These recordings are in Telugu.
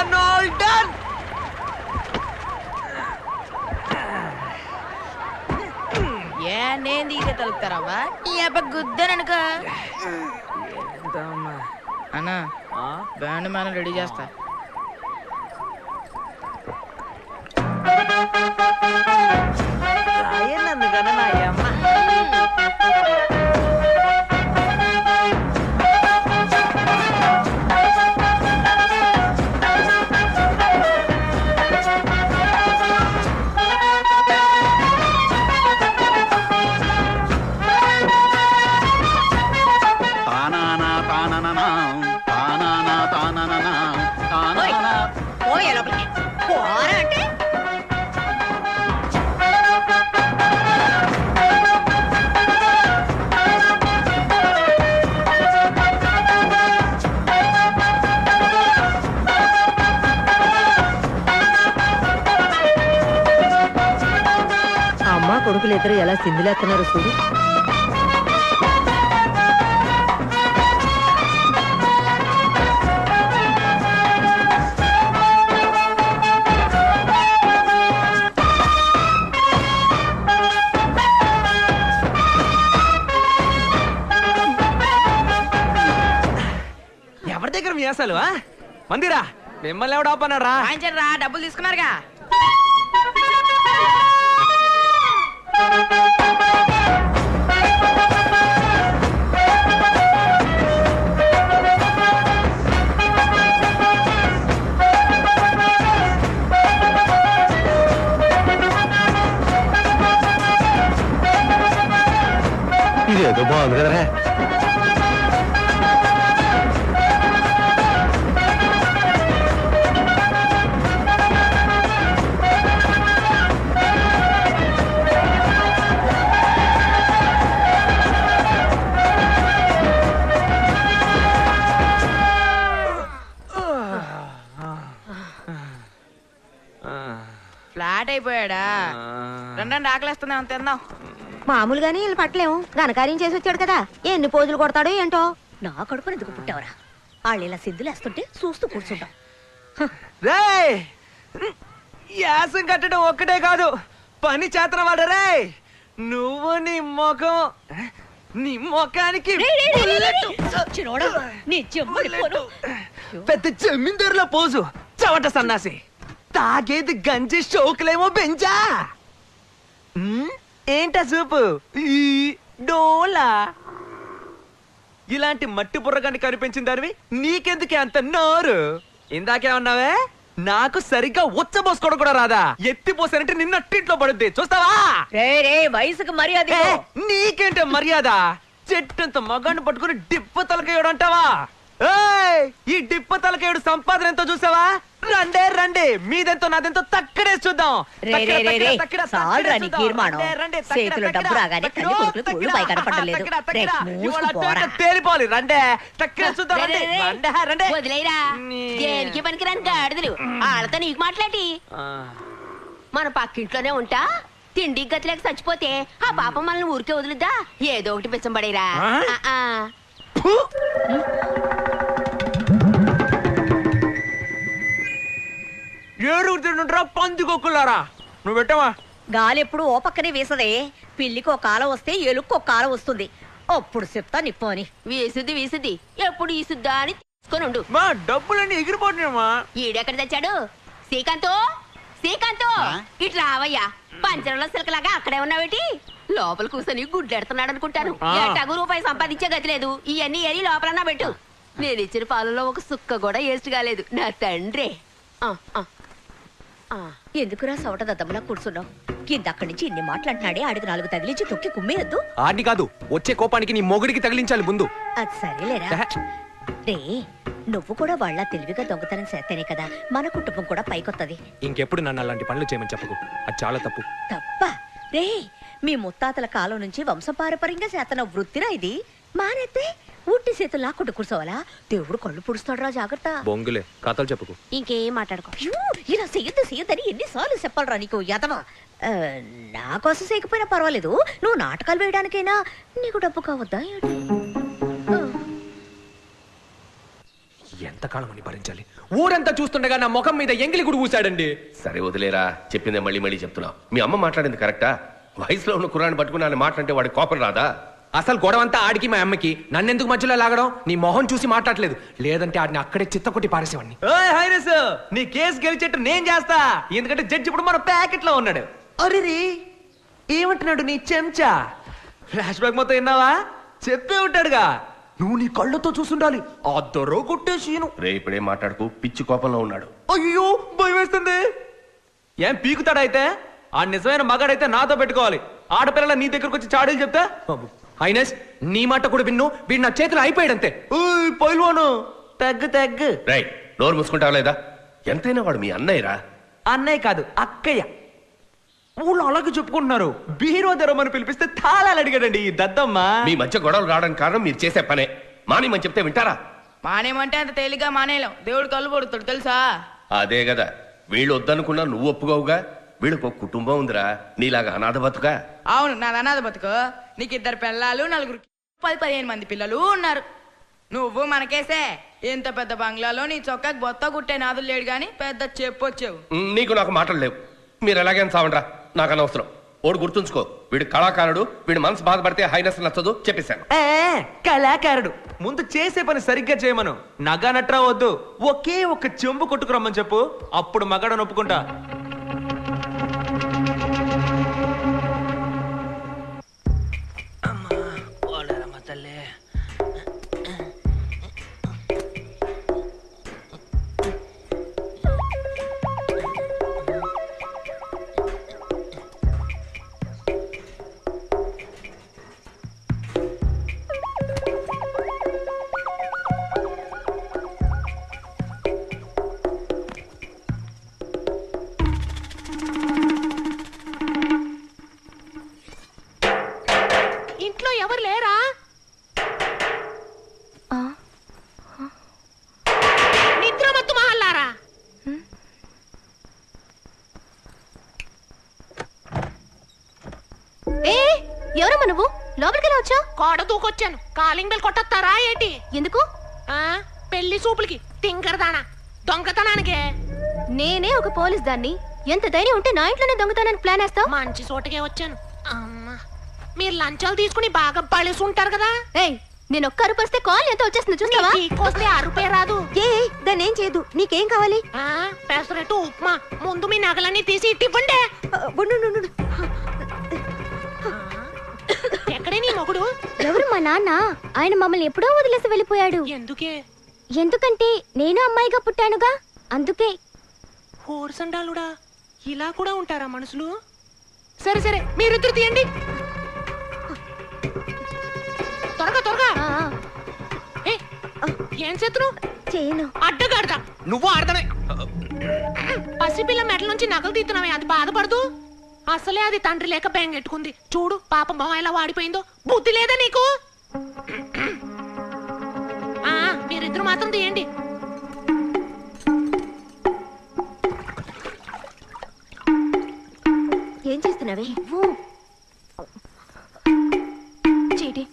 డన్ ఏ నేను దిగితే తలుపుతారావా? ఈ అబ్బ గుద్దననుకో. అన్నా బ్యాండ్ మేళం రెడీ చేస్తా. తానానా తానానా తానానా. పోయే లోపలికి. పోరా అంటే? అమ్మ కొడుకులు ఇద్దరు ఎలా సింధులేస్తున్నారు చూడు. ఎవరి దగ్గర ఆ? మందిరా మిమ్మల్ని ఎవడు ఆపన్నాడు రా వాయించండి రా డబ్బులు తీసుకున్నారుగా. ఇదేదో బాగుంది కదరా. ఫ్లాట్ అయిపోయాడా రెండండి ఆకలిస్తుందేమో తిందాం. మామూలుగానే వీళ్ళు పట్టలేము ఘనకార్యం చేసి వచ్చాడు కదా. ఎన్ని పోజులు కొడతాడో ఏంటో. నా కడుపున ఎందుకు పుట్టావరా. వాళ్ళు ఇలా సిద్ధులేస్తుంటే చూస్తూ కూర్చుంటాం. రేయ్! యాసం కట్టడం ఒక్కటే కాదు. పని చేతన వాడు రే! నువ్వు నీ ముఖం నీ ముఖానికి. పెద్ద జమీందారుల పోజు. చవట సన్నాసి. తాగేది గంజి షోకులేమో బెంజా. ఏంటా సూపు? ఈ డోలా? ఇలాంటి మట్టి బుర్రగాన్ని కనిపించిన దానివి నీకెందుకే అంత నోరు? ఇందాకేమన్నావే నాకు సరిగ్గా ఉచ్చబోసుకోవడం కూడా రాదా? ఎత్తిపోసానంటే నిన్న టిట్లో పడుద్ది. చూస్తావా? వయసుకు మర్యాద. నీకేంటే మర్యాద? చెట్టంత మగాన్ని పట్టుకుని డిప్ప తలకేయడు అంటావా ఏయ్, ఈ డిప్ప తలకేయడు సంపాదన ఎంతో చూసావా? రండే రండి. మీదెంతో నాదెంతో తక్కడేసి చూద్దాం. రే తక్కిడ, రే రే రే. తక్కిడ, తక్కిడ, చాలురా తక్కిడ నీ చూద్దాం. చేతిలో. డబ్బు రాగానే పై కనపడలేదు. రే. మూసుకు పోరా. తేలిపోవాలి. రండే తక్కిడ చూద్దాం. రండి వదిలేరా. నీ- దేనికి పనికిరాని గాడిదలు? వాళ్ళతో నీకు మాట్లాడి. ఆ, మన పక్కింట్లోనే ఉంటా. తిండి గతిలేక చచ్చిపోతే ఆ పాపం మనల్ని ఊరికే వదులుద్దా? ఏదో ఒకటి పిచ్చంబడేరా. ఆ? ఫు! ఏడుగురు తింటుంటారా పందికొక్కులారా నువ్వు పెట్టావా? గాలి ఎప్పుడు ఓ పక్కనే వీసదే. పిల్లికి ఒక కాలం వస్తే ఎలుక్కి ఒక కాలం వస్తుంది. అప్పుడు చెప్తా నిప్పు అని వీసుద్ది వీసుద్ది. ఎప్పుడు ఈసుద్దా అని తీసుకొని ఉండు. మా డబ్బులన్నీ ఎగిరిపోతున్నాయమ్మా. ఈడెక్కడ తెచ్చాడు? శ్రీకాంత్? శ్రీకాంత్ ఇటు రావయ్యా పంచరంలో సిలకలాగా అక్కడే ఉన్నావేటి? లోపల కూర్చొని గుడ్లెడుతున్నాడు అనుకుంటాను. ఎట్టగు రూపాయి సంపాదించే గతి లేదు. ఇవన్నీ ఏరి లోపలన్నా పెట్టు. నేను ఇచ్చిన పాలలో ఒక సుక్క కూడా వేస్ట్ కాలేదు. నా తండ్రి. ఆ, ఆ, ఆ. ఎందుకురా సవట దద్దమ్మలా కూర్చున్నావు? కింద అక్కడి నుంచి ఇన్ని మాట్లాడినాడే ఆడికి నాలుగు తగిలించి తొక్కి కుమ్మేయద్దు? ఆడిని కాదు వచ్చే కోపానికి నీ మొగుడికి తగిలించాలి ముందు. అది సరేలేరా. రే నువ్వు కూడా వాళ్ళ తెలివిగా దొంగతనం చేస్తేనే కదా మన కుటుంబం కూడా పైకొత్తది. ఇంకెప్పుడు నన్ను అలాంటి పనులు చేయమని చెప్పకు. అది చాలా తప్పు. తప్ప? రే మీ ముత్తాతల కాలం నుంచి వంశపారపర్యంగా చేతన వృత్తిరా ఇది? మానేస్తే ఉట్టి చేతులు లాక్కుంటూ కూర్చోవాలా? దేవుడు కళ్ళు పుడుస్తాడురా జాగ్రత్త. బొంగులే కథలు చెప్పుకు. ఇంకేం మాట్లాడుకో. అయ్యో, ఇలా చెయ్యొద్దు చెయ్యొద్దని ఎన్నిసార్లు చెప్పాలరా నీకు యదవా. ఆ, నా కోసం చేయకపోయినా పర్వాలేదు. నువ్వు నాటకాలు వేయడానికైనా నీకు డబ్బు కావద్దా ఏంటి? ఎంతకాలం అని భరించాలి? ఊరంతా చూస్తుండగా నా ముఖం మీద ఎంగిలి గుడి ఊసాడండి సరే వదిలేరా చెప్పిందే మళ్ళీ మళ్ళీ చెప్తున్నావు మీ అమ్మ మాట్లాడింది కరెక్టా? వయసులో ఉన్న కుర్రాన్ని పట్టుకుని ఆయన మాట్లాడితే వాడి కోపం రాదా? అసలు గొడవంతా ఆడికి మా అమ్మకి. నన్నెందుకు మధ్యలో లాగడం? నీ మొహం చూసి మాట్లాడలేదు. లేదంటే ఆడిని అక్కడే చిత్త కొట్టి పారేసేవాడిని. ఓయ్ హైనస్ నీ కేసు గెలిచేట్టు నేను చేస్తా. ఎందుకంటే జడ్జి ఇప్పుడు మన ప్యాకెట్లో ఉన్నాడు. అరే ఏమంటున్నాడు నీ చెంచా? ఫ్లాష్ బ్యాక్ మొత్తం విన్నావా? చెప్పే ఉంటాడుగా. నువ్వు నీ కళ్ళతో చూసుండాలి. ఆ దొర కొట్టేసీను రే ఇప్పుడేం మాట్లాడుకు? పిచ్చి కోపంలో ఉన్నాడు. అయ్యో భయం వేస్తుంది. ఏం పీకుతాడా అయితే ఆ నిజమైన మగాడైతే నాతో పెట్టుకోవాలి. ఆడపిల్లల నీ దగ్గరకు వచ్చి చాడీలు చెప్తా? అయినస్ నీ మాట కూడా విన్ను. వీడు నా చేతిలో అయిపోయాడంతే. ఓయ్ పైల్వాను. తగ్గు తగ్గు. రై నోరు మూసుకుంటావా లేదా? ఎంతైనా వాడు మీ అన్నయ్యరా? అన్నయ్య కాదు అక్కయ్య. ఊళ్ళో అలాగే చెప్పుకుంటున్నారు. బీరో తెరమని పిలిపిస్తే తాళాలు అడిగాడండి ఈ దద్దమ్మ. మీ మధ్య గొడవలు రావడానికి కారణం మీరు చేసే పనే. మానేమని చెప్తే వింటారా? మానేమంటే అంత తేలిగ్గా మానేయలేం. దేవుడు కళ్ళు పడుతాడు తెలుసా? అదే కదా వీళ్ళు వద్దనుకున్నా నువ్వు ఒప్పుకోవుగా? వీళ్ళకు ఒక కుటుంబం ఉందిరా. నీలాగా అనాథ బతుకా? అవును నా అనాథ బతుకు. నీకు ఇద్దరు పిల్లలు నలుగురు పది పదిహేను మంది పిల్లలు ఉన్నారు. నువ్వు మనకేసే. ఇంత పెద్ద బంగ్లాలో నీ చొక్కాకి బొత్త కుట్టే నాదులు లేడు గాని పెద్ద చెప్పొచ్చావు. నీకు నాకు మాటలు లేవు. మీరు ఎలాగైనా సావండ్రా నాకు అనవసరం ఓడు గుర్తుంచుకో. వీడు కళాకారుడు వీడి మనసు బాధపడితే హైనస్ నచ్చదు చెప్పేశాను. ఏ, కళాకారుడు. ముందు చేసే పని సరిగ్గా చేయమను. నగా నట్రా వద్దు. ఒకే ఒక చెంబు కొట్టుకురమ్మని చెప్పు. అప్పుడు మగాడని ఒప్పుకుంటా ఏ ఎవరమ్మా నువ్వు? లోపలికి ఎలా వచ్చావు? కోడ దూకొచ్చాను. కాలింగ్ బెల్ కొట్టొస్తారా ఏంటి? ఎందుకు? ఆ పెళ్ళి సూపులకి తింకరదానా దొంగతనానికే. నేనే ఒక పోలీస్ దాన్ని. ఎంత ధైర్యం ఉంటే నా ఇంట్లోనే దొంగతనానికి ప్లాన్ వేస్తావు? మంచి చోటకే వచ్చాను. అమ్మా మీరు లంచాలు తీసుకుని బాగా బలిసి ఉంటారు కదా? ఏయ్ నేను ఒక్క అరుపు వస్తే కాల్ ఎంత వచ్చేస్తుంది చూస్తావా? వస్తే అరుపే రాదు. ఏ దాన్ని ఏం చేయదు. నీకేం కావాలి? ఆ పెసరట్టు ఉప్మా ముందు మీ నగలన్నీ తీసి ఇటు ఇవ్వండి ఆ, ఉండు, ఉండు, ఉండు. మొగుడు ఎవరు మా నాన్న? ఆయన మమ్మల్ని ఎప్పుడో వదిలేసి వెళ్ళిపోయాడు. ఎందుకే? ఎందుకంటే నేను అమ్మాయిగా పుట్టానుగా. అందుకే. హోర్సండాలుడా ఇలా కూడా ఉంటారా మనుషులు సరే సరే మీరిద్దరు తీయండి. త్వరగా త్వరగా. ఆ, ఏ, ఏం చేతురు చేయను. అడ్డగాడదా. నువ్వు ఆడతానే పసిపిల్ల మెడల నుంచి నగలు తీస్తున్నావే అది బాధపడదు. అసలే అది తండ్రి లేక బెంగెట్టుకుంది చూడు పాపం మొహం ఎలా వాడిపోయిందో. బుద్ధి లేదా నీకు? ఆ మీరిద్దరు మాత్రం తీయండి. ఏం చేస్తున్నావే? చీటి.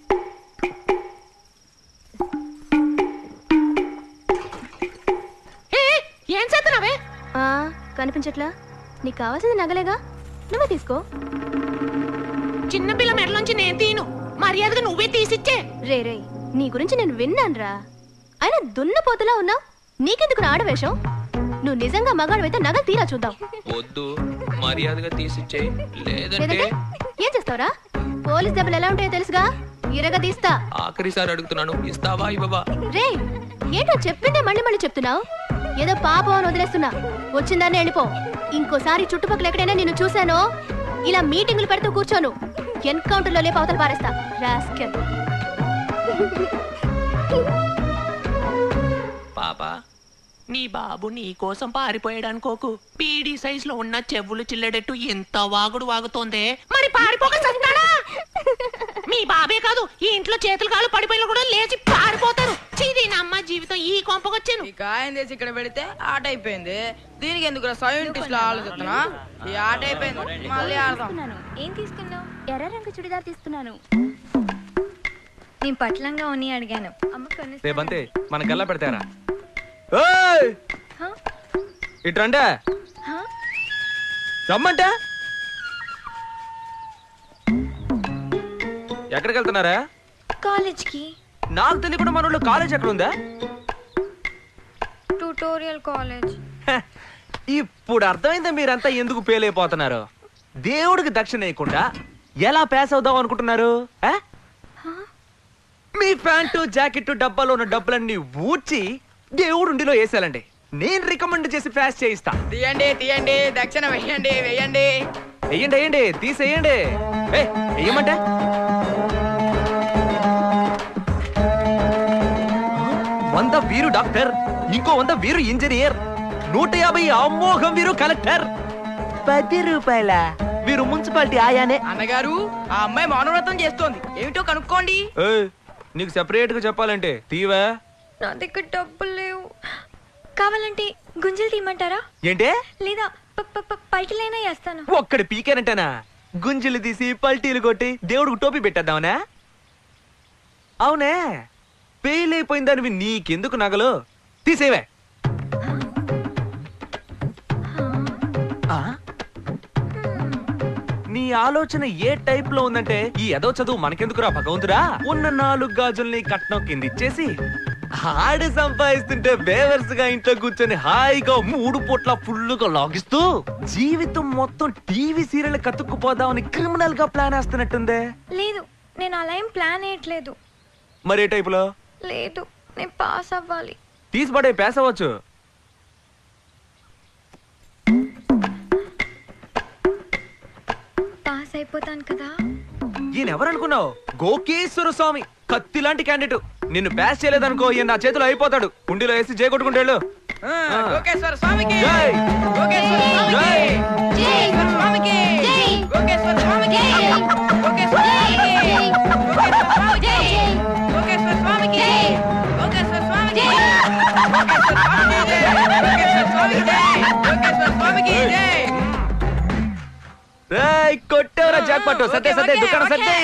ఏ, ఏం చేస్తున్నావే? ఆ, కనిపించట్లా? నీకు కావాల్సింది నగలేగా? నువ్వే తీసుకో. చిన్నపిల్ల మెడలోంచి నేను తీను మర్యాదగా నువ్వే తీసిచ్చే. రే రే నీ గురించి నేను విన్నానురా. అయినా దున్నపోతులా ఉన్నావు? నీకెందుకు రాడ వేషం నువ్వు నిజంగా మగాడివైతే నగలు తీరా చూద్దాం. వద్దు మర్యాదగా తీసిచ్చే. లేదంటే ఏం చేస్తావురా? పోలీస్ దెబ్బలు ఎలా ఉంటాయో తెలుసుగా? ఇరగ తీస్తా. ఆఖరిసారి అడుగుతున్నాను ఇస్తావా ఇవ్వవా? రే ఏంటో చెప్పిందే మళ్ళీ మళ్ళీ చెప్తున్నావు? ఏదో పాపం అని వదిలేస్తున్నా. వచ్చిందాన్ని వెళ్ళిపో ఇంకోసారి చుట్టుపక్కల ఎక్కడైనా నిన్ను చూశాను ఇలా మీటింగులు పెడుతూ కూర్చోను. ఎన్కౌంటర్లో లేపు అవతల పారేస్తా. రాస్కెల్. పాపా నీ బాబు నీ కోసం పారిపోయాడు అనుకోకు పీడీ సైజ్లో ఉన్న చెవులు చిల్లడెట్టు ఎంత వాగుడు వాగుతోందే. మరి పారిపోక సస్తాడా మీ బాబే కాదు ఈ ఇంట్లో చేతులు కాళ్ళు పడిపోయిన కూడా లేచి పారిపోతారు. నా అమ్మ జీవితం ఈ కొంపకొచ్చాను. ఈ కాయం తీసి ఇక్కడ పెడితే ఆట అయిపోయింది. దీనికి ఎందుకు సైంటిస్ట్లో ఆలోచిస్తున్నా ఈ ఆట అయిపోయింది. మళ్ళీ ఆడదాం. ఏం తీసుకున్నావు? ఎర్ర రంగు చుడిదార్ తీసుకున్నాను. నేను పట్లంగా ఉన్ని అడిగాను. అమ్మ కొన్ని రేపంతే మన గల్లా పెడతారా? ఏయ్! ఇట్రంటే రమ్మంటే? ఎక్కడికి వెళ్తున్నారా కాలేజ్కి. నాకు తెలియకుండా మన ఊళ్ళో కాలేజ్ ఎక్కడ ఉందా ట్యూటోరియల్ కాలేజ్ హ, ఇప్పుడు అర్థమైందా మీరంతా ఎందుకు ఫెయిల్ అయిపోతున్నారు? దేవుడికి దక్షిణ వేయకుండా ఎలా పాస్ అవుదాం అనుకుంటున్నారు? ఆ? మీ ప్యాంటు జాకెట్ డబ్బాలో ఉన్న డబ్బులన్నీ ఊడ్చి దేవుడు ఉండిలో వేసేయాలండి. నేను రికమెండ్ చేసి పాస్ చేయిస్తా. తీయండి తీయండి దక్షిణ వెయ్యండి వెయ్యండి వెయ్యండి వెయ్యండి తీసేయండి. ఏ వెయ్యమంటే వంద వీరు డాక్టర్ ఇంకో వంద వీరు ఇంజనీర్ నూట యాభై అమోఘం వీరు కలెక్టర్. పది రూపాయల. వీరు మున్సిపాలిటీ ఆయానే. అన్నగారు ఆ అమ్మాయి మౌనవ్రతం చేస్తోంది. ఏమిటో కనుక్కోండి. ఏయ్, నీకు సెపరేట్గా చెప్పాలంటే తీవా. నా దగ్గర డబ్బులు లేవు. కావాలంటే గుంజలు తీయమంటారా? ఏంటే? లేదా పైకిలైనా వేస్తాను. ఒక్కడి పీకేనంటనా? గుంజులు తీసి పల్టీలు కొట్టి దేవుడికి టోపీ పెట్టేద్దామనా? అవునే. పెయిల్ అయిపోయిందానివి నీకెందుకు నగలు? తీసేవే? నీ ఆలోచన ఏ టైప్లో ఉందంటే ఈ ఎదో చదువు మనకెందుకురా భగవంతుడా? ఉన్న నాలుగు గాజుల్ని కట్నం కింద ఇచ్చేసి ఆడి సంపాదిస్తుంటే బేవర్స్గా ఇంట్లో కూర్చొని హాయిగా మూడు పూట్ల ఫుల్లుగా లాగిస్తూ జీవితం మొత్తం టీవీ సీరియల్ కతుక్కుపోదామని క్రిమినల్గా ప్లాన్ వేస్తున్నట్టుందే. లేదు నేను అలా ఏం ప్లాన్ వేయట్లేదు. మరి టైపులో? లేదు నేను పాస్ అవ్వాలి. తీసిపడే పేసవచ్చు పాస్ అయిపోతాను కదా. ఈయన ఎవరనుకున్నావు? గోకేశ్వర స్వామి కత్తి లాంటి క్యాండిడేట్ నిన్ను ప్యాస్ చేయలేదనుకో ఈయన నా చేతిలో అయిపోతాడు. కుండీలో వేసి జే కొట్టుకుంటాడు గోకేశ్వర స్వామికి. జై. గోకేశ్వర స్వామికి. జై. గోకేశ్వర స్వామికి. గోకేశ్వర స్వామికి గోకేశ్వర స్వామికి. రేయ్ కొట్టేవరా జాక్ పట్టు సత్తే ఓకే, దుకాణం. సత్తే